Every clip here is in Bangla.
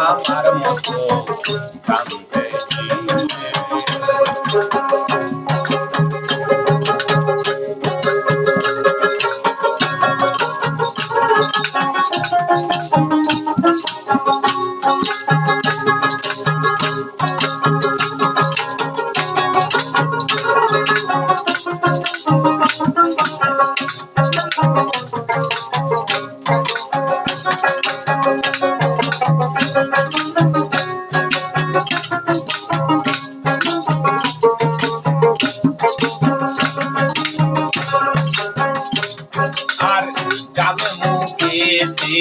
আমার মতো কান্দে মুখেতে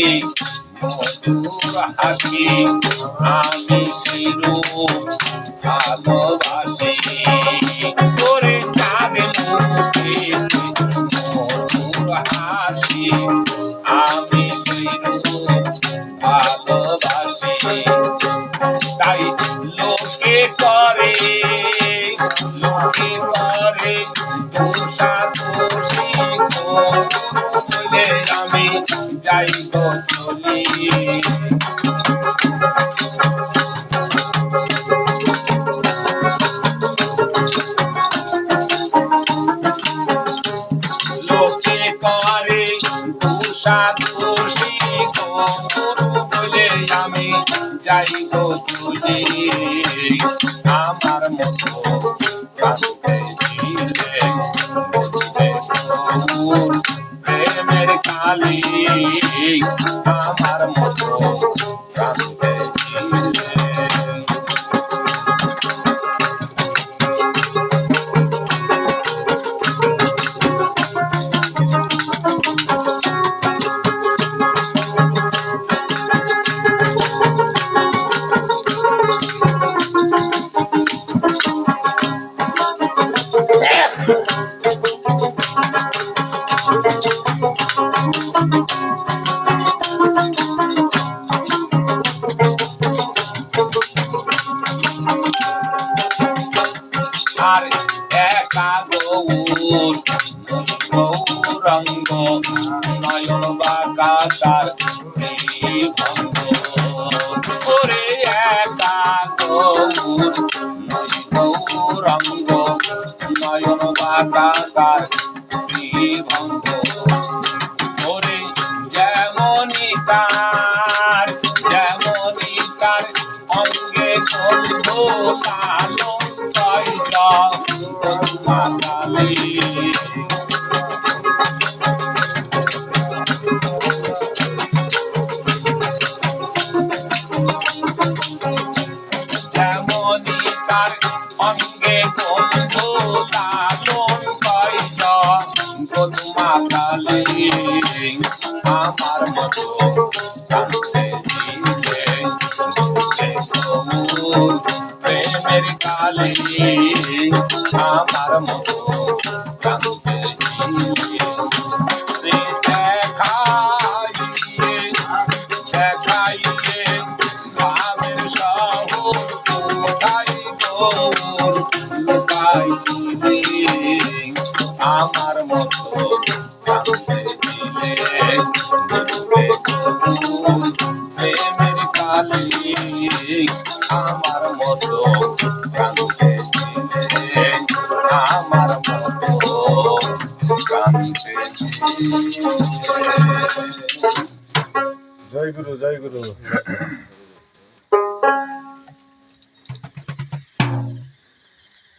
মধুর হাসি আমি চিরু ভালোবাসি যাবে মুখেতে মধুর হাসি আমি চিরু ভালোবাসি তাই যাই গো চলি লোকে করে দোষা দোষী গরু বলে আমি আমার মতো প্রেমের কালি আমার মতো কাঁদতে আর একা গৌর গৌরঙ্গ নয়ন বাঁকা তার ওরে একা গৌর অঙ্গে বন্ধু লালন তৈল গোদমাতালি আমার মতো প্রেমের কালে আমার মতো লুকাই দিলে আমার মতো কাঁদতে দিলে প্রেমের কালে আমার মতো কাঁদতে দিলে আমার মতো দিলে জয় গুরু জয় গুরু।